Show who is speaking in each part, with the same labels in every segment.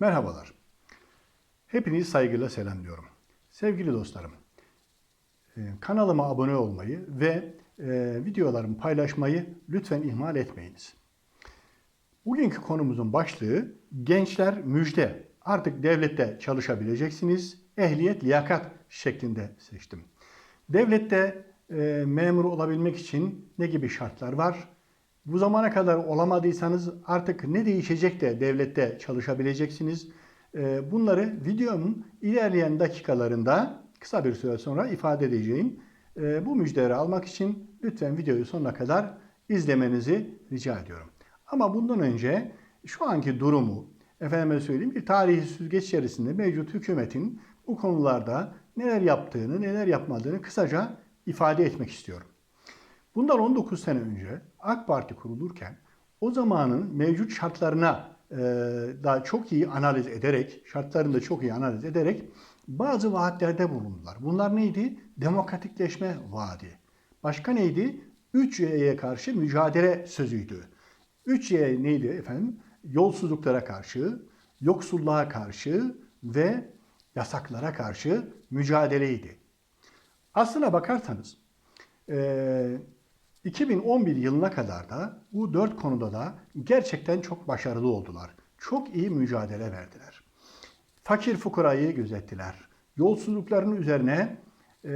Speaker 1: Merhabalar. Hepinizi saygıyla selamlıyorum. Sevgili dostlarım, e, kanalıma abone olmayı ve e, videolarımı paylaşmayı lütfen ihmal etmeyiniz. Bugünkü konumuzun başlığı gençler müjde. Artık devlette çalışabileceksiniz. Ehliyet, liyakat şeklinde seçtim. Devlette e, memur olabilmek için ne gibi şartlar var? Bu zamana kadar olamadıysanız artık ne değişecek de devlette çalışabileceksiniz? E, bunları videomun ilerleyen dakikalarında kısa bir süre sonra ifade edeceğim. E, bu müjdeleri almak için lütfen videoyu sonuna kadar izlemenizi rica ediyorum. Ama bundan önce şu anki durumu, efendime söyleyeyim bir tarihi süzgeç içerisinde mevcut hükümetin bu konularda neler yaptığını, neler yapmadığını kısaca ifade etmek istiyorum. Bundan 19 sene önce AK Parti kurulurken o zamanın mevcut şartlarına e, da çok iyi analiz ederek, şartlarını da çok iyi analiz ederek bazı vaatlerde bulundular. Bunlar neydi? Demokratikleşme vaadi. Başka neydi? 3Y'ye karşı mücadele sözüydü. 3Y neydi efendim? Yolsuzluklara karşı, yoksulluğa karşı ve yasaklara karşı mücadeleydi. Aslına bakarsanız e, 2011 yılına kadar da bu dört konuda da gerçekten çok başarılı oldular. Çok iyi mücadele verdiler. Fakir fukarayı gözettiler. Yolsuzlukların üzerine e,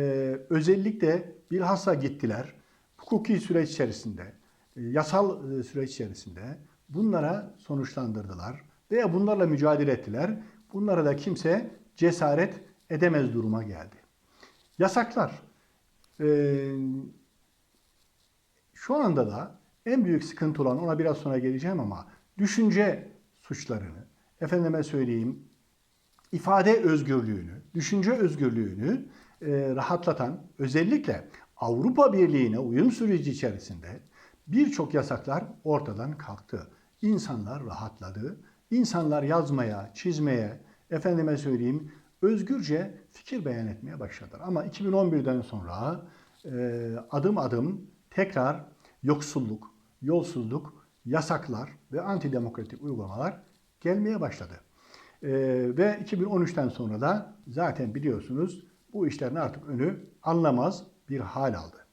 Speaker 1: özellikle bilhassa gittiler. Hukuki süreç içerisinde, e, yasal e, süreç içerisinde bunlara sonuçlandırdılar veya bunlarla mücadele ettiler. Bunlara da kimse cesaret edemez duruma geldi. Yasaklar. Ee, şu anda da en büyük sıkıntı olan ona biraz sonra geleceğim ama düşünce suçlarını, efendime söyleyeyim ifade özgürlüğünü, düşünce özgürlüğünü e, rahatlatan özellikle Avrupa Birliği'ne uyum süreci içerisinde birçok yasaklar ortadan kalktı. İnsanlar rahatladı. İnsanlar yazmaya, çizmeye, efendime söyleyeyim özgürce fikir beyan etmeye başladılar. Ama 2011'den sonra e, adım adım tekrar yoksulluk, yolsuzluk, yasaklar ve antidemokratik uygulamalar gelmeye başladı. E, ve 2013'ten sonra da zaten biliyorsunuz bu işlerin artık önü anlamaz bir hal aldı.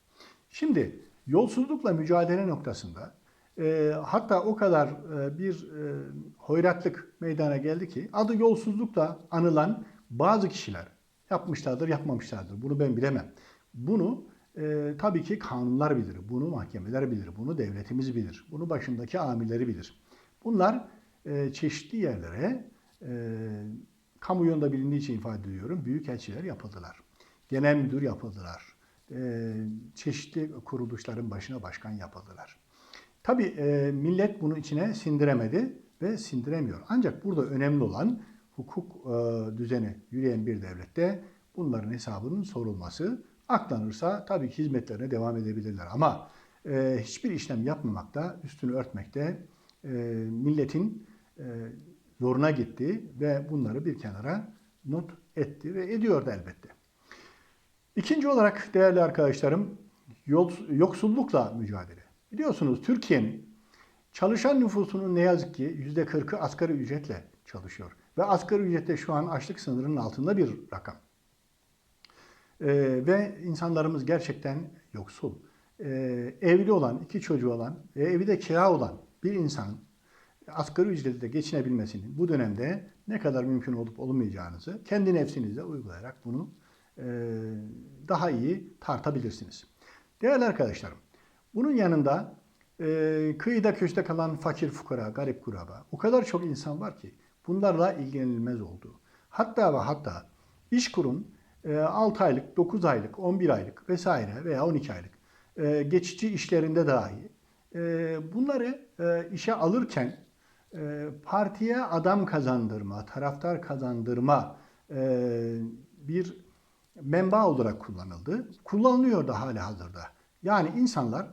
Speaker 1: Şimdi yolsuzlukla mücadele noktasında e, hatta o kadar e, bir e, hoyratlık meydana geldi ki adı yolsuzlukla anılan bazı kişiler yapmışlardır, yapmamışlardır. Bunu ben bilemem. Bunu e, tabii ki kanunlar bilir. Bunu mahkemeler bilir. Bunu devletimiz bilir. Bunu başındaki amirleri bilir. Bunlar e, çeşitli yerlere e, kamuoyunda bilindiği için ifade ediyorum. Büyük elçiler yapıldılar. Genel müdür yapıldılar. E, çeşitli kuruluşların başına başkan yapıldılar. Tabii e, millet bunu içine sindiremedi ve sindiremiyor. Ancak burada önemli olan hukuk e, düzeni yürüyen bir devlette bunların hesabının sorulması. Aklanırsa tabii ki hizmetlerine devam edebilirler. Ama e, hiçbir işlem yapmamakta, üstünü örtmekte e, milletin e, zoruna gitti ve bunları bir kenara not etti ve ediyor da elbette. İkinci olarak değerli arkadaşlarım yoksullukla mücadele. Biliyorsunuz Türkiye'nin çalışan nüfusunun ne yazık ki yüzde 40'ı asgari ücretle çalışıyor. Ve asgari ücrette şu an açlık sınırının altında bir rakam. Ee, ve insanlarımız gerçekten yoksul. Ee, evli olan, iki çocuğu olan ve evi de kira olan bir insanın asgari ücretle geçinebilmesinin bu dönemde ne kadar mümkün olup olmayacağınızı kendi nefsinizde uygulayarak bunu e, daha iyi tartabilirsiniz. Değerli arkadaşlarım, bunun yanında e, kıyıda köşte kalan fakir fukara, garip kuraba o kadar çok insan var ki bunlarla ilgilenilmez oldu. Hatta ve hatta iş kurun e, 6 aylık, 9 aylık, 11 aylık vesaire veya 12 aylık e, geçici işlerinde dahi e, bunları e, işe alırken e, partiye adam kazandırma, taraftar kazandırma e, bir menba olarak kullanıldı. Kullanılıyor da hali hazırda. Yani insanlar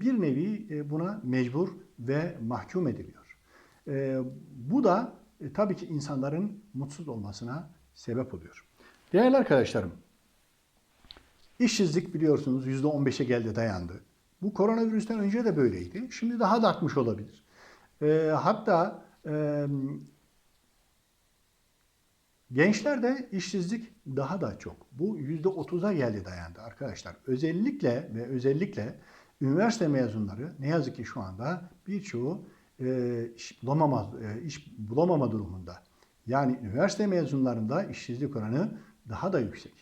Speaker 1: bir nevi buna mecbur ve mahkum ediliyor. Bu da tabii ki insanların mutsuz olmasına sebep oluyor. Değerli arkadaşlarım, işsizlik biliyorsunuz %15'e geldi dayandı. Bu koronavirüsten önce de böyleydi. Şimdi daha da artmış olabilir. Hatta Gençlerde işsizlik daha da çok. Bu %30'a geldi dayandı arkadaşlar. Özellikle ve özellikle üniversite mezunları ne yazık ki şu anda birçoğu e, iş bulamama, e, iş bulamama durumunda. Yani üniversite mezunlarında işsizlik oranı daha da yüksek.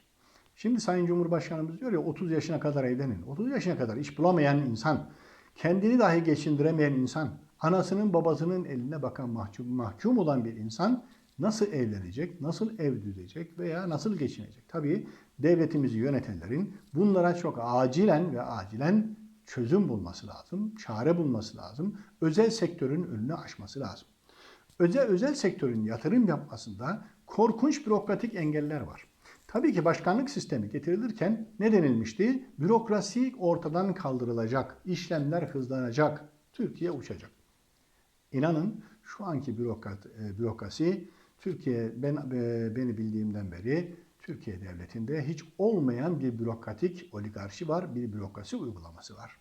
Speaker 1: Şimdi Sayın Cumhurbaşkanımız diyor ya 30 yaşına kadar evlenin. 30 yaşına kadar iş bulamayan insan, kendini dahi geçindiremeyen insan, anasının babasının eline bakan mahkum, mahkum olan bir insan nasıl evlenecek, nasıl ev düzecek veya nasıl geçinecek? Tabii devletimizi yönetenlerin bunlara çok acilen ve acilen çözüm bulması lazım, çare bulması lazım. Özel sektörün önünü aşması lazım. Özel, özel sektörün yatırım yapmasında korkunç bürokratik engeller var. Tabii ki başkanlık sistemi getirilirken ne denilmişti? Bürokrasi ortadan kaldırılacak, işlemler hızlanacak, Türkiye uçacak. İnanın şu anki bürokrat, e, bürokrasi Türkiye ben e, beni bildiğimden beri Türkiye devletinde hiç olmayan bir bürokratik oligarşi var, bir bürokrasi uygulaması var.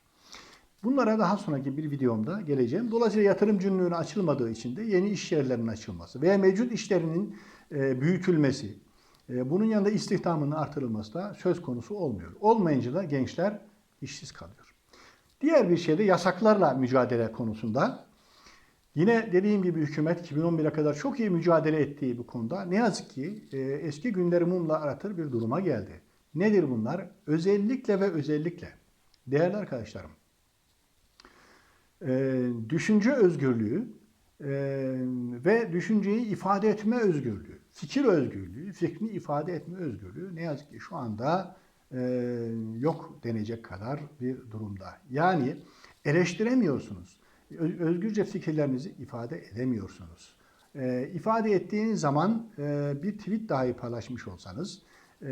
Speaker 1: Bunlara daha sonraki bir videomda geleceğim. Dolayısıyla yatırımcının önü açılmadığı için de yeni iş yerlerinin açılması veya mevcut işlerinin e, büyütülmesi, bunun yanında istihdamının artırılması da söz konusu olmuyor. Olmayınca da gençler işsiz kalıyor. Diğer bir şey de yasaklarla mücadele konusunda. Yine dediğim gibi hükümet 2011'e kadar çok iyi mücadele ettiği bu konuda ne yazık ki e, eski günleri mumla aratır bir duruma geldi. Nedir bunlar? Özellikle ve özellikle değerli arkadaşlarım e, düşünce özgürlüğü e, ve düşünceyi ifade etme özgürlüğü, fikir özgürlüğü, fikrini ifade etme özgürlüğü ne yazık ki şu anda e, yok denecek kadar bir durumda. Yani eleştiremiyorsunuz. Özgürce fikirlerinizi ifade edemiyorsunuz. E, ifade ettiğiniz zaman e, bir tweet dahi paylaşmış olsanız, e,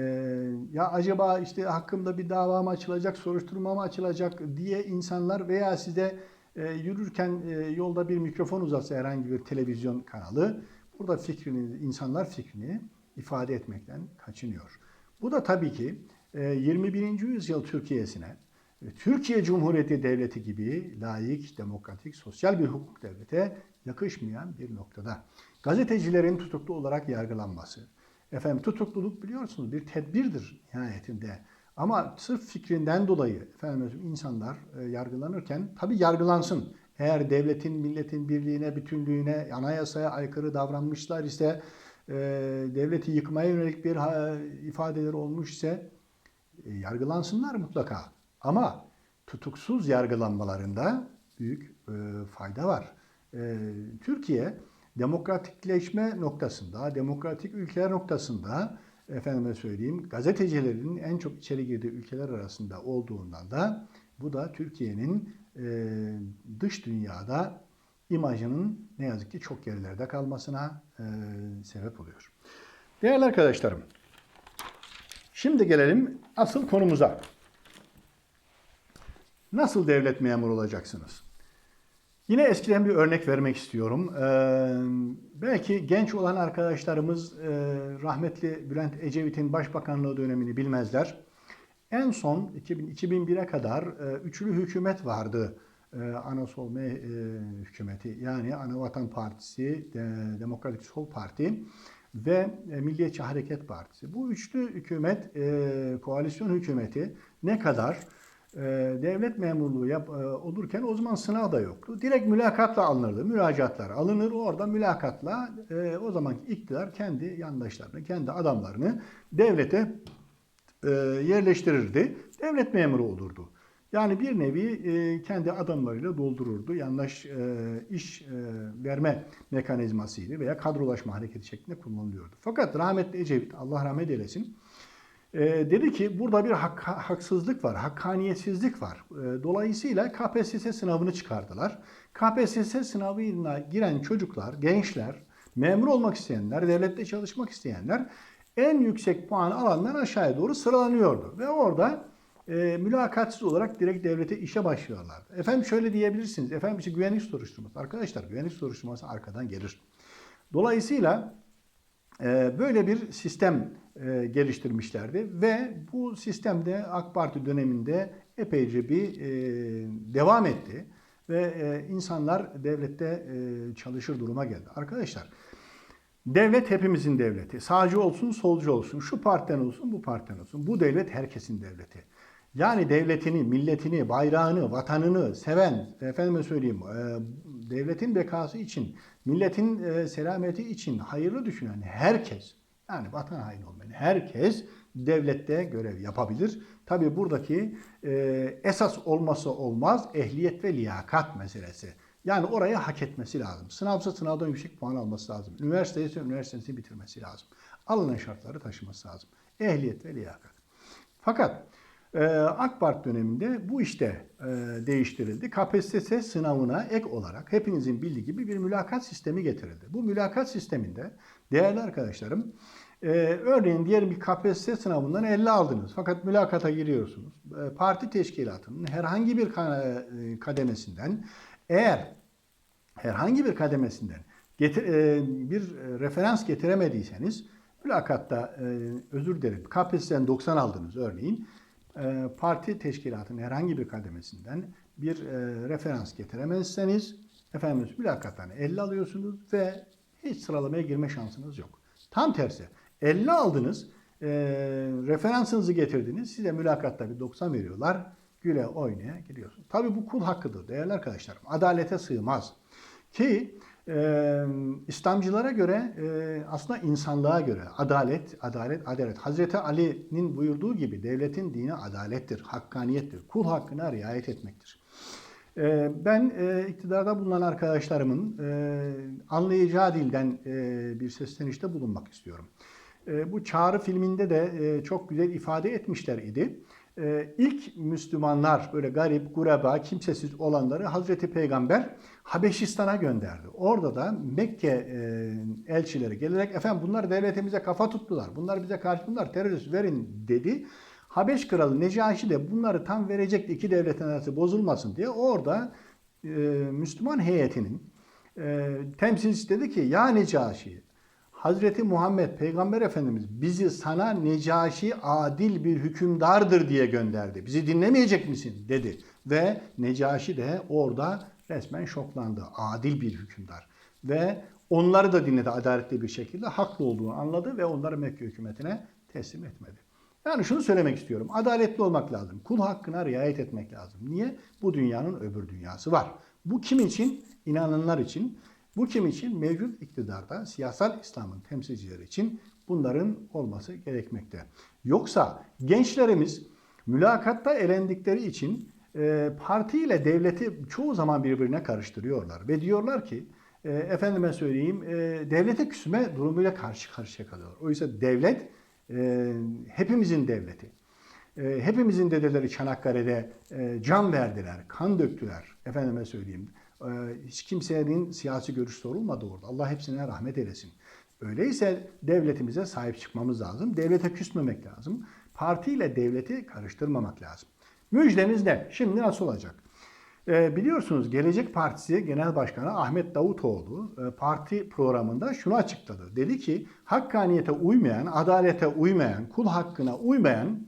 Speaker 1: ya acaba işte hakkımda bir dava mı açılacak, soruşturma mı açılacak diye insanlar veya size e, yürürken e, yolda bir mikrofon uzatsa herhangi bir televizyon kanalı, burada fikrini, insanlar fikrini ifade etmekten kaçınıyor. Bu da tabii ki e, 21. yüzyıl Türkiye'sine, e, Türkiye Cumhuriyeti Devleti gibi layık, demokratik, sosyal bir hukuk devlete yakışmayan bir noktada. Gazetecilerin tutuklu olarak yargılanması. Efendim tutukluluk biliyorsunuz bir tedbirdir nihayetinde. Ama sırf fikrinden dolayı efendim insanlar e, yargılanırken tabi yargılansın. Eğer devletin, milletin birliğine, bütünlüğüne, anayasaya aykırı davranmışlar ise, e, devleti yıkmaya yönelik bir ha, ifadeler olmuş ise e, yargılansınlar mutlaka. Ama tutuksuz yargılanmalarında büyük e, fayda var. E, Türkiye demokratikleşme noktasında, demokratik ülkeler noktasında efendime söyleyeyim gazetecilerin en çok içeri girdiği ülkeler arasında olduğundan da bu da Türkiye'nin e, dış dünyada imajının ne yazık ki çok gerilerde kalmasına e, sebep oluyor. Değerli arkadaşlarım, şimdi gelelim asıl konumuza. Nasıl devlet memuru olacaksınız? Yine eskiden bir örnek vermek istiyorum. Ee, belki genç olan arkadaşlarımız e, rahmetli Bülent Ecevit'in başbakanlığı dönemini bilmezler. En son 2000, 2001'e kadar e, üçlü hükümet vardı. E, Ana Sol Me, e, hükümeti yani Ana Vatan Partisi, de, Demokratik Sol Parti ve Milliyetçi Hareket Partisi. Bu üçlü hükümet, koalisyon hükümeti ne kadar devlet memurluğu yap, olurken o zaman sınav da yoktu. Direkt mülakatla alınırdı. Müracaatlar alınır. Orada mülakatla o zamanki iktidar kendi yandaşlarını, kendi adamlarını devlete yerleştirirdi. Devlet memuru olurdu. Yani bir nevi kendi adamlarıyla doldururdu. Yandaş iş verme mekanizmasıydı veya kadrolaşma hareketi şeklinde kullanılıyordu. Fakat rahmetli Ecevit, Allah rahmet eylesin, e, dedi ki burada bir hak, haksızlık var, hakkaniyetsizlik var. E, dolayısıyla KPSS sınavını çıkardılar. KPSS sınavına giren çocuklar, gençler, memur olmak isteyenler, devlette çalışmak isteyenler en yüksek puan alandan aşağıya doğru sıralanıyordu. Ve orada e, mülakatsız olarak direkt devlete işe başlıyorlardı. Efendim şöyle diyebilirsiniz. Efendim işte güvenlik soruşturması. Arkadaşlar güvenlik soruşturması arkadan gelir. Dolayısıyla e, böyle bir sistem e, geliştirmişlerdi ve bu sistemde AK Parti döneminde epeyce bir e, devam etti ve e, insanlar devlette çalışır duruma geldi. Arkadaşlar Devlet hepimizin devleti. Sağcı olsun, solcu olsun, şu partiden olsun, bu partiden olsun. Bu devlet herkesin devleti. Yani devletini, milletini, bayrağını, vatanını seven, efendime söyleyeyim, e, devletin bekası için, milletin e, selameti için hayırlı düşünen herkes, yani vatan haini olmayan herkes devlette görev yapabilir. Tabii buradaki e, esas olması olmaz ehliyet ve liyakat meselesi. Yani orayı hak etmesi lazım. Sınavsa sınavdan yüksek puan alması lazım. Üniversite ise üniversitesini bitirmesi lazım. Alınan şartları taşıması lazım. Ehliyet ve liyakat. Fakat e, AK Parti döneminde bu işte e, değiştirildi. KPSS sınavına ek olarak hepinizin bildiği gibi bir mülakat sistemi getirildi. Bu mülakat sisteminde değerli arkadaşlarım e, örneğin diğer bir KPSS sınavından 50 aldınız. Fakat mülakata giriyorsunuz. E, parti teşkilatının herhangi bir e, kademesinden eğer herhangi bir kademesinden getir, e, bir e, referans getiremediyseniz mülakatta e, özür dilerim KPSS'den 90 aldınız örneğin e, parti teşkilatının herhangi bir kademesinden bir e, referans getiremezseniz efendim mülakattan 50 alıyorsunuz ve hiç sıralamaya girme şansınız yok. Tam tersi 50 aldınız e, referansınızı getirdiniz size mülakatta bir 90 veriyorlar güle oynaya gidiyorsunuz. Tabii bu kul hakkıdır değerli arkadaşlarım. Adalete sığmaz. Ki e, İslamcılara göre e, aslında insanlığa göre adalet, adalet, adalet. Hazreti Ali'nin buyurduğu gibi devletin dini adalettir, hakkaniyettir. Kul hakkına riayet etmektir. E, ben e, iktidarda bulunan arkadaşlarımın e, anlayacağı dilden e, bir seslenişte bulunmak istiyorum. E, bu Çağrı filminde de e, çok güzel ifade etmişler idi. Ee, ilk Müslümanlar böyle garip, gureba, kimsesiz olanları Hazreti Peygamber Habeşistan'a gönderdi. Orada da Mekke e, elçileri gelerek efendim bunlar devletimize kafa tuttular. Bunlar bize karşı bunlar terörist verin dedi. Habeş kralı Necaşi de bunları tam verecekti iki devletin arası bozulmasın diye orada e, Müslüman heyetinin e, temsilcisi dedi ki ya Necaşi Hazreti Muhammed Peygamber Efendimiz bizi sana Necaşi adil bir hükümdardır diye gönderdi. Bizi dinlemeyecek misin dedi. Ve Necaşi de orada resmen şoklandı. Adil bir hükümdar. Ve onları da dinledi adaletli bir şekilde. Haklı olduğunu anladı ve onları Mekke hükümetine teslim etmedi. Yani şunu söylemek istiyorum. Adaletli olmak lazım. Kul hakkına riayet etmek lazım. Niye? Bu dünyanın öbür dünyası var. Bu kim için? İnananlar için. Bu kim için? Mevcut iktidarda siyasal İslam'ın temsilcileri için bunların olması gerekmekte. Yoksa gençlerimiz mülakatta elendikleri için e, parti ile devleti çoğu zaman birbirine karıştırıyorlar. Ve diyorlar ki e, efendime söyleyeyim e, devlete küsme durumuyla karşı karşıya kalıyor. Oysa devlet e, hepimizin devleti. E, hepimizin dedeleri Çanakkale'de e, can verdiler, kan döktüler. Efendime söyleyeyim. E, hiç kimsenin siyasi görüşü sorulmadı orada. Allah hepsine rahmet eylesin. Öyleyse devletimize sahip çıkmamız lazım. Devlete küsmemek lazım. Parti ile devleti karıştırmamak lazım. Müjdemiz ne? Şimdi nasıl olacak? E, biliyorsunuz Gelecek Partisi Genel Başkanı Ahmet Davutoğlu e, parti programında şunu açıkladı. Dedi ki hakkaniyete uymayan, adalete uymayan, kul hakkına uymayan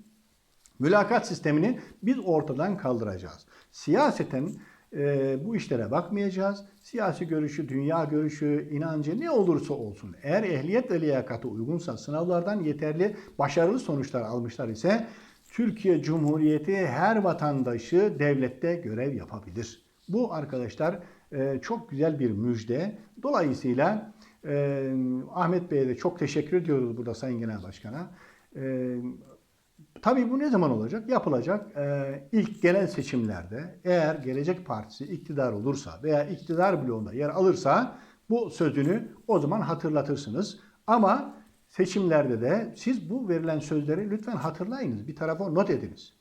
Speaker 1: mülakat sistemini biz ortadan kaldıracağız. Siyaseten e, bu işlere bakmayacağız. Siyasi görüşü, dünya görüşü, inancı ne olursa olsun eğer ehliyet ve liyakatı uygunsa sınavlardan yeterli başarılı sonuçlar almışlar ise Türkiye Cumhuriyeti her vatandaşı devlette görev yapabilir. Bu arkadaşlar e, çok güzel bir müjde. Dolayısıyla e, Ahmet Bey'e de çok teşekkür ediyoruz burada Sayın Genel Başkan'a. E, Tabii bu ne zaman olacak? Yapılacak e, ilk genel seçimlerde eğer Gelecek Partisi iktidar olursa veya iktidar bloğunda yer alırsa bu sözünü o zaman hatırlatırsınız. Ama seçimlerde de siz bu verilen sözleri lütfen hatırlayınız. Bir tarafa not ediniz.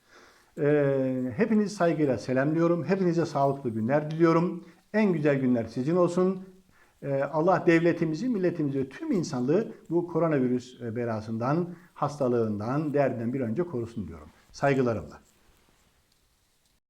Speaker 1: E, hepinizi saygıyla selamlıyorum. Hepinize sağlıklı günler diliyorum. En güzel günler sizin olsun. E, Allah devletimizi, milletimizi tüm insanlığı bu koronavirüs e, belasından, hastalığından, derdinden bir önce korusun diyorum. Saygılarımla.